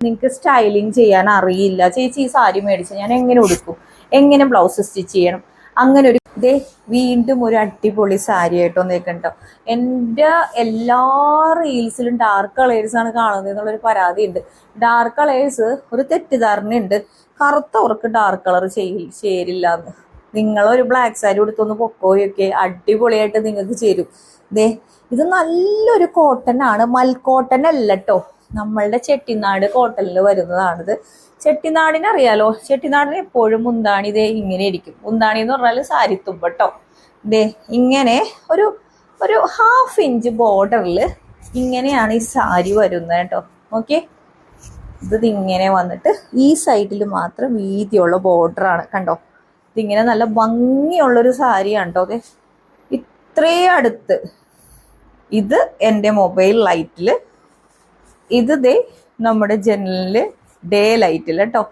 നിങ്ങൾക്ക് സ്റ്റൈലിങ് ചെയ്യാൻ അറിയില്ല. ചേച്ചി ഈ സാരി മേടിച്ച് ഞാൻ എങ്ങനെ ഉടുക്കും? എങ്ങനെ ബ്ലൗസ് സ്റ്റിച്ച് ചെയ്യണം? അങ്ങനെ ഒരു ഇതേ വീണ്ടും ഒരു അടിപൊളി സാരി ആയിട്ടോ നിൽക്കണ്ടോ എന്റെ എല്ലാ റീൽസിലും ഡാർക്ക് കളേഴ്സ് ആണ് കാണുന്നത് എന്നുള്ളൊരു പരാതി ഉണ്ട് ഡാർക്ക് കളേഴ്സ് ഒരു തെറ്റിദ്ധാരണയുണ്ട്. കറുത്തവർക്ക് ഡാർക്ക് കളർ ചെയ്യി ചേരില്ല എന്ന് നിങ്ങളൊരു ബ്ലാക്ക് സാരി കൊടുത്തൊന്ന് പൊക്കോയൊക്കെ. അടിപൊളിയായിട്ട് നിങ്ങൾക്ക് ചേരും. ദേ ഇത് നല്ലൊരു കോട്ടൺ ആണ്. മൽക്കോട്ടൺ അല്ല കേട്ടോ നമ്മളുടെ ചെട്ടിനാട് ഹോട്ടലിൽ വരുന്നതാണിത്. ചെട്ടിനാടിനെ അറിയാലോ ചെട്ടിനാടിന് എപ്പോഴും മുന്താണി ഇതേ ഇങ്ങനെ ഇരിക്കും. മുന്താണി എന്ന് പറഞ്ഞാൽ സാരിത്തുമ്പട്ടോ ദേ ഇങ്ങനെ ഒരു ഒരു ഹാഫ് ഇഞ്ച് ബോർഡറിൽ ഇങ്ങനെയാണ് ഈ സാരി വരുന്നത് കേട്ടോ. ഓക്കെ ഇത് ഇങ്ങനെ വന്നിട്ട് ഈ സൈഡിൽ മാത്രം വീതിയുള്ള ബോർഡറാണ് കണ്ടോ? ഇതിങ്ങനെ നല്ല ഭംഗിയുള്ളൊരു സാരിയാണ് കേട്ടോ. അതെ ഇത്രയും അടുത്ത്. ഇത് എന്റെ മൊബൈൽ ലൈറ്റിൽ ഇത് ദേ നമ്മുടെ ജനലിൽ ഡേ ലൈറ്റിൽ കേട്ടോ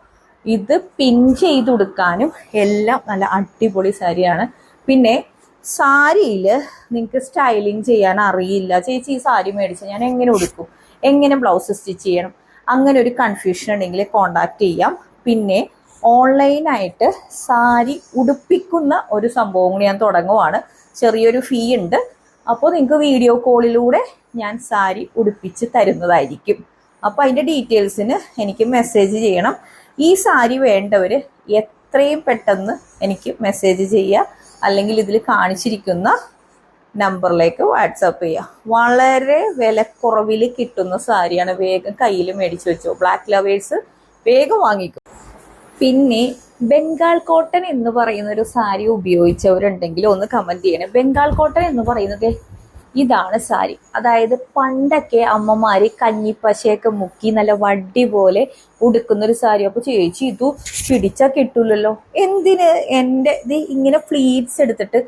ഇത് പിൻ ചെയ്ത് കൊടുക്കാനും എല്ലാം നല്ല അടിപൊളി സാരിയാണ്. പിന്നെ സാരിയിൽ നിങ്ങൾക്ക് സ്റ്റൈലിങ് ചെയ്യാൻ അറിയില്ല. ചേച്ചി ഈ സാരി മേടിച്ച് ഞാൻ എങ്ങനെ ഉടുക്കും? എങ്ങനെ ബ്ലൗസ് സ്റ്റിച്ച് ചെയ്യണം? അങ്ങനെ ഒരു കൺഫ്യൂഷൻ ഉണ്ടെങ്കിൽ കോണ്ടാക്ട് ചെയ്യാം. പിന്നെ ഓൺലൈനായിട്ട് സാരി ഉടുപ്പിക്കുന്ന ഒരു സംഭവം കൂടി ഞാൻ തുടങ്ങുവാണ്. ചെറിയൊരു ഫീ ഉണ്ട്. അപ്പോൾ നിങ്ങൾക്ക് വീഡിയോ കോളിലൂടെ ഞാൻ സാരി ഉടുപ്പിച്ച് തരുന്നതായിരിക്കും. അപ്പോൾ അതിന്റെ ഡീറ്റെയിൽസിന് എനിക്ക് മെസ്സേജ് ചെയ്യണം. ഈ സാരി വേണ്ടവർ എത്രയും പെട്ടെന്ന് എനിക്ക് മെസ്സേജ് ചെയ്യുക അല്ലെങ്കിൽ ഇതിൽ കാണിച്ചിരിക്കുന്ന നമ്പറിലേക്ക് വാട്സാപ്പ് ചെയ്യുക വളരെ വിലക്കുറവിൽ കിട്ടുന്ന സാരിയാണ് വേഗം കയ്യിൽ മേടിച്ച് വെച്ചോ. ബ്ലാക്ക് ലവേഴ്സ് വേഗം വാങ്ങിക്കും. പിന്നെ ബംഗാൾ കോട്ടൺ എന്ന് പറയുന്ന ഒരു സാരി ഉപയോഗിച്ചവരുണ്ടെങ്കിൽ ഒന്ന് കമന്റ് ചെയ്യണേ. ബംഗാൾ കോട്ടൺ എന്ന് പറയുന്നത് ഇതാണ് സാരി. അതായത് പണ്ടൊക്കെ അമ്മമാര് കഞ്ഞിപ്പശയൊക്കെ മുക്കി നല്ല വടി പോലെ ഉടുക്കുന്ന ഒരു സാരി. അപ്പൊ ചേച്ചി ഇതു പിടിച്ചാ കിട്ടൂലല്ലോ. എന്തിന് എന്റെ ഇത് ഇങ്ങനെ ഫ്ലീറ്റ്സ് എടുത്തിട്ട്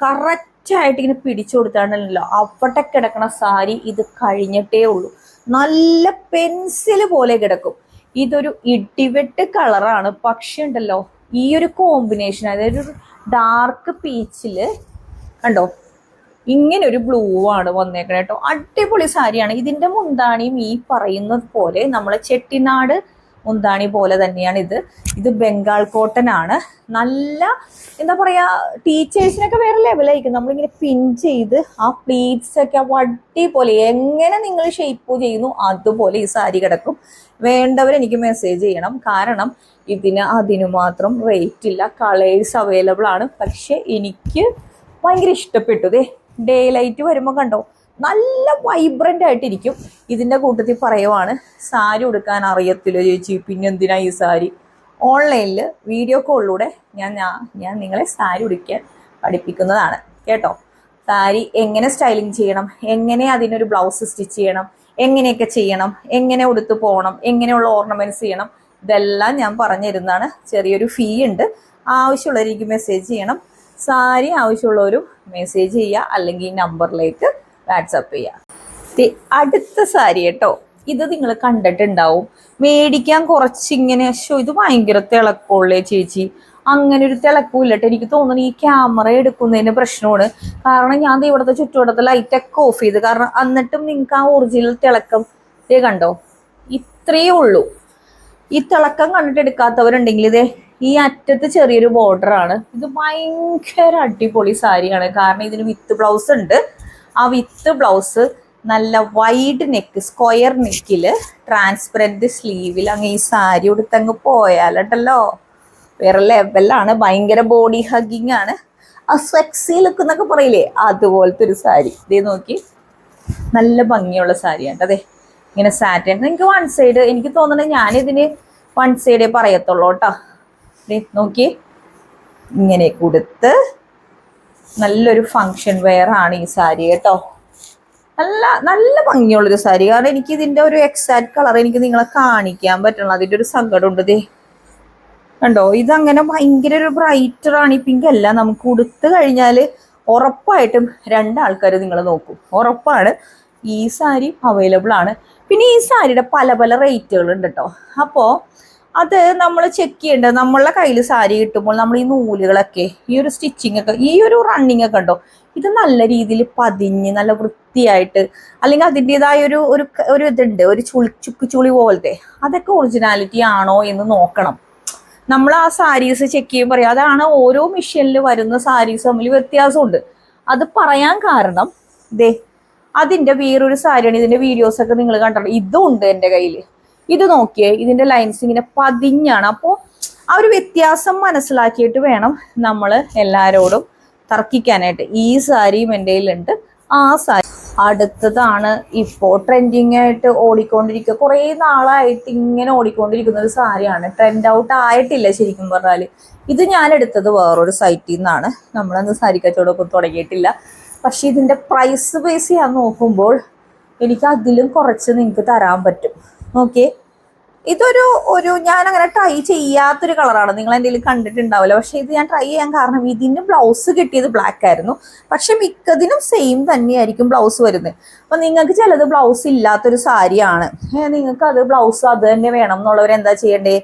കറക്റ്റ് ആയിട്ട് ഇങ്ങനെ പിടിച്ചു കൊടുത്താണല്ലോ. അവിടെ കിടക്കണ സാരി ഇത് കഴിഞ്ഞിട്ടേ ഉള്ളൂ. നല്ല പെൻസിൽ പോലെ കിടക്കും. ഇതൊരു ഇടിവെട്ട് കളറാണ്. പക്ഷെ ഉണ്ടല്ലോ ഈ ഒരു കോമ്പിനേഷൻ അതായത് ഒരു ഡാർക്ക് പീച്ചിൽ കണ്ടോ ഇങ്ങനെ ഒരു ബ്ലൂ ആണ് വന്നേക്കണേ കേട്ടോ. അടിപൊളി സാരിയാണ്. ഇതിന്റെ മുന്താണിയും ഈ പറയുന്നത് പോലെ നമ്മളെ ചെട്ടിനാട് മുന്താണി പോലെ തന്നെയാണ് ഇത്. ഇത് ബംഗാൾ കോട്ടൺ ആണ്. നല്ല എന്താ പറയാ ടീച്ചേഴ്സിനൊക്കെ വേറെ ലെവലായിരിക്കും നമ്മളിങ്ങനെ പിൻ ചെയ്ത് ആ പ്ലീറ്റ്സ് ഒക്കെ വട്ടി പോലെ എങ്ങനെ നിങ്ങൾ ഷെയ്പ്പ് ചെയ്യുന്നു അതുപോലെ ഈ സാരി കിടക്കും. വേണ്ടവർ എനിക്ക് മെസ്സേജ് ചെയ്യണം. കാരണം ഇതിന് അതിനു മാത്രം റേറ്റ് ഇല്ല. കളേഴ്സ് അവൈലബിൾ ആണ്. പക്ഷെ എനിക്ക് ഭയങ്കര ഇഷ്ടപ്പെട്ടു ഡേ ലൈറ്റ് വരുമ്പോൾ കണ്ടോ? നല്ല വൈബ്രന്റ് ആയിട്ടിരിക്കും. ഇതിന്റെ കൂട്ടത്തിൽ പറയുവാണ് സാരി ഉടുക്കാൻ അറിയത്തില്ല ചേച്ചി പിന്നെ എന്തിനാ ഈ സാരി? ഓൺലൈനിൽ വീഡിയോ കോളിലൂടെ ഞാൻ ഞാൻ നിങ്ങളെ സാരി ഉടുക്കാൻ പഠിപ്പിക്കുന്നതാണ്. കേട്ടോ? സാരി എങ്ങനെ സ്റ്റൈലിങ് ചെയ്യണം? എങ്ങനെ അതിനൊരു ബ്ലൗസ് സ്റ്റിച്ച് ചെയ്യണം? എങ്ങനെയൊക്കെ ചെയ്യണം? എങ്ങനെ ഉടുത്ത് പോകണം എങ്ങനെയുള്ള ഓർണമെന്റ്സ് ചെയ്യണം? ഇതെല്ലാം ഞാൻ പറഞ്ഞിരുന്നതാണ് ചെറിയൊരു ഫീ ഉണ്ട്. ആവശ്യമുള്ളവർക്ക് മെസ്സേജ് ചെയ്യണം. സാരി ആവശ്യമുള്ളവരും മെസ്സേജ് ചെയ്യുക അല്ലെങ്കിൽ ഈ നമ്പറിലേക്ക് വാട്സപ്പ് ചെയ്യുക അടുത്ത സാരി കേട്ടോ. ഇത് നിങ്ങൾ കണ്ടിട്ടുണ്ടാവും. മേടിക്കാൻ കുറച്ചിങ്ങനെ ശോ ഇത് ഭയങ്കര തിളക്കമുള്ളേ ചേച്ചി. അങ്ങനെ ഒരു തിളക്കൂല്ലട്ടോ എനിക്ക് തോന്നുന്നു ഈ ക്യാമറ എടുക്കുന്നതിന് പ്രശ്നമാണ്. കാരണം ഞാൻ ഇവിടുത്തെ ചുറ്റുവട്ടത്തെ ലൈറ്റൊക്കെ ഓഫ് ചെയ്ത്. കാരണം എന്നിട്ടും നിങ്ങൾക്ക് ആ ഒറിജിനൽ തിളക്കം കണ്ടോ? ഇത്രയേ ഉള്ളൂ. ഈ തിളക്കം കണ്ടിട്ട് എടുക്കാത്തവരുണ്ടെങ്കിൽ ഇതേ ഈ അറ്റത്ത് ചെറിയൊരു ബോർഡർ ആണ്. ഇത് ഭയങ്കര അടിപൊളി സാരിയാണ്. കാരണം ഇതിന് വിത്ത് ബ്ലൗസ് ഉണ്ട്. ആ വിത്ത് ബ്ലൗസ് നല്ല വൈഡ് നെക്ക് സ്ക്വയർ നെക്കിൽ ട്രാൻസ്പെറന്റ് സ്ലീവിൽ അങ്ങ് ഈ സാരി ഉടുത്തങ്ങ് പോയാലട്ടല്ലോ വേറെ ലെവലാണ് ഭയങ്കര ബോഡി ഹഗിങ് ആണ്. ആ സെക്സി ലുക്ക് എന്നൊക്കെ പറയില്ലേ? അതുപോലത്തെ ഒരു സാരി. ഇതേ നോക്കി. നല്ല ഭംഗിയുള്ള സാരിയാണ് അതെ ഇങ്ങനെ സാറ്റൻ എനിക്ക് വൺ സൈഡ് എനിക്ക് തോന്നുന്നത് ഞാനിതിന് വൺ സൈഡേ പറയത്തുള്ളൂ കേട്ടോ നോക്കി ഇങ്ങനെ കൊടുത്ത് നല്ലൊരു ഫങ്ഷൻ വെയർ ആണ് ഈ സാരി കേട്ടോ. നല്ല നല്ല ഭംഗിയുള്ളൊരു സാരി കാരണം എനിക്ക് ഇതിന്റെ ഒരു എക്സാക്ട് കളർ എനിക്ക് നിങ്ങളെ കാണിക്കാൻ പറ്റണം. അതിന്റെ ഒരു സങ്കടമുണ്ട് ദേ. കണ്ടോ? ഇതങ്ങനെ ഭയങ്കര ഒരു ബ്രൈറ്റർ ആണ്. ഈ പിങ്ക് അല്ല. നമുക്ക് ഉടുത്ത് കഴിഞ്ഞാൽ ഉറപ്പായിട്ടും രണ്ടാൾക്കാർ നിങ്ങൾ നോക്കും. ഉറപ്പാണ് ഈ സാരി അവൈലബിൾ ആണ്. പിന്നെ ഈ സാരിയുടെ പല പല റേറ്റുകൾ ഉണ്ട് കേട്ടോ. അപ്പോൾ അത് നമ്മൾ ചെക്ക് ചെയ്യേണ്ടത് നമ്മളെ കയ്യിൽ സാരി കിട്ടുമ്പോൾ നമ്മൾ ഈ നൂലുകളൊക്കെ ഈ ഒരു സ്റ്റിച്ചിങ് ഒക്കെ ഈ ഒരു റണ്ണിങ് ഒക്കെ ഉണ്ടോ? ഇത് നല്ല രീതിയിൽ പതിഞ്ഞ് നല്ല വൃത്തിയായിട്ട് അല്ലെങ്കിൽ അതിന്റെതായ ഒരു ഒരു ഒരു ഇതുണ്ട് ഒരു ചുളി ചുക്ക് ചുളി പോലത്തെ അതൊക്കെ ഒറിജിനാലിറ്റി ആണോ എന്ന് നോക്കണം. നമ്മൾ ആ സാരീസ് ചെക്ക് ചെയ്യുമ്പോൾ പറയാം അതാണ് ഓരോ മിഷനിൽ വരുന്ന സാരീസ് തമ്മിൽ വ്യത്യാസമുണ്ട്. അത് പറയാൻ കാരണം ദേ അതിന്റെ വേറൊരു സാരിയാണ് ഇതിന്റെ വീഡിയോസൊക്കെ നിങ്ങൾ കണ്ടിട്ടുണ്ട്? ഇതും ഉണ്ട് എന്റെ കയ്യിൽ ഇത് നോക്കിയേ ഇതിന്റെ ലൈൻസ് ഇങ്ങനെ പതിഞ്ഞാണ്. അപ്പോ ആ ഒരു വ്യത്യാസം മനസ്സിലാക്കിയിട്ട് വേണം നമ്മൾ എല്ലാവരോടും തർക്കിക്കാനായിട്ട്. ഈ സാരിയും എന്റെ കയ്യിലുണ്ട്. ആ സാരി അടുത്തതാണ് ഇപ്പോൾ ട്രെൻഡിങ് ആയിട്ട് ഓടിക്കൊണ്ടിരിക്കുക. കുറേ നാളായിട്ട് ഇങ്ങനെ ഓടിക്കൊണ്ടിരിക്കുന്ന ഒരു സാരിയാണ്. ട്രെൻഡ് ഔട്ട് ആയിട്ടില്ല ശരിക്കും പറഞ്ഞാൽ ഇത് ഞാൻ എടുത്തത് വേറൊരു സൈറ്റിൽ നിന്നാണ് നമ്മളന്ന് സാരി കച്ചവടമൊക്കെ തുടങ്ങിയിട്ടില്ല. പക്ഷെ ഇതിന്റെ പ്രൈസ് ബേസ് ചെയ്യാൻ നോക്കുമ്പോൾ എനിക്ക് അതിലും കുറച്ച് നിങ്ങൾക്ക് തരാൻ പറ്റും. ഓക്കെ ഇതൊരു ഒരു ഞാൻ അങ്ങനെ ട്രൈ ചെയ്യാത്തൊരു കളറാണ് നിങ്ങൾ എന്തെങ്കിലും കണ്ടിട്ടുണ്ടാവില്ല. പക്ഷെ ഇത് ഞാൻ ട്രൈ ചെയ്യാൻ കാരണം ഇതിന് ബ്ലൗസ് കിട്ടിയത് ബ്ലാക്ക് ആയിരുന്നു. പക്ഷെ മിക്കതിനും സെയിം തന്നെയായിരിക്കും ബ്ലൗസ് വരുന്നത്. അപ്പൊ നിങ്ങൾക്ക് ചിലത് ബ്ലൗസ് ഇല്ലാത്തൊരു സാരിയാണ്. നിങ്ങൾക്ക് അത് ബ്ലൗസ് അത് തന്നെ വേണം എന്നുള്ളവർ എന്താ ചെയ്യണ്ടേ?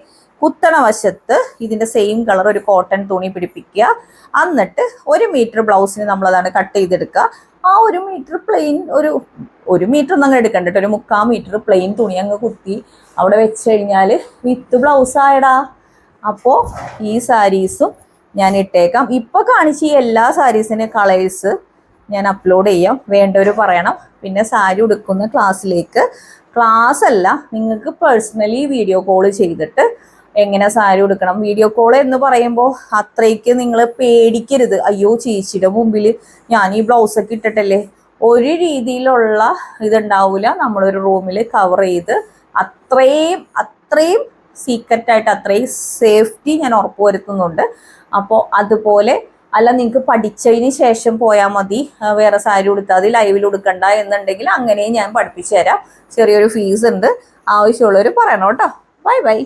കുത്തണ വശത്ത് ഇതിന്റെ സെയിം കളർ ഒരു കോട്ടൺ തുണി പിടിപ്പിക്കുക. എന്നിട്ട് ഒരു മീറ്റർ ബ്ലൗസിന് നമ്മളതാണ് കട്ട് ചെയ്തെടുക്കുക. ആ ഒരു മീറ്റർ പ്ലെയിൻ ഒരു ഒരു മീറ്റർ ഒന്നും അങ്ങ് എടുക്കണ്ട കേട്ടോ ഒരു മുക്കാൽ മീറ്റർ പ്ലെയിൻ തുണി അങ്ങ് കുത്തി അവിടെ വെച്ച് കഴിഞ്ഞാൽ വിത്ത് ബ്ലൗസ് ആയടാ. അപ്പോൾ ഈ സാരീസും ഞാൻ ഇട്ടേക്കാം. ഇപ്പൊ കാണിച്ച ഈ എല്ലാ സാരീസിന്റെ കളേഴ്സ് ഞാൻ അപ്ലോഡ് ചെയ്യാം. വേണ്ടവർ പറയണം. പിന്നെ സാരി ഉടുക്കുന്ന ക്ലാസ്സിലേക്ക് ക്ലാസ് അല്ല നിങ്ങൾക്ക് പേഴ്സണലി വീഡിയോ കോൾ ചെയ്തിട്ട് എങ്ങനെ സാരി ഉടുക്കണം. വീഡിയോ കോൾ എന്ന് പറയുമ്പോൾ അത്രയ്ക്ക് നിങ്ങൾ പേടിക്കരുത്. അയ്യോ ചേച്ചിയുടെ മുമ്പിൽ ഞാൻ ഈ ബ്ലൗസൊക്കെ ഇട്ടിട്ടല്ലേ? ഒരു രീതിയിലുള്ള ഇതുണ്ടാവില്ല നമ്മളൊരു റൂമിൽ കവർ ചെയ്ത് അത്രയും അത്രയും സീക്രട്ടായിട്ട് അത്രയും സേഫ്റ്റി ഞാൻ ഉറപ്പുവരുത്തുന്നുണ്ട്. അപ്പോൾ അതുപോലെ അല്ല നിങ്ങൾക്ക് പഠിച്ചതിന് ശേഷം പോയാൽ മതി. വേറെ സാരി ഉടുത്താൽ മതി ലൈവിൽ ഉടുക്കണ്ട എന്നുണ്ടെങ്കിൽ അങ്ങനെയും ഞാൻ പഠിപ്പിച്ചു തരാം ചെറിയൊരു ഫീസ് ഉണ്ട്. ആവശ്യമുള്ളവർ പറയണം കേട്ടോ. Bye bye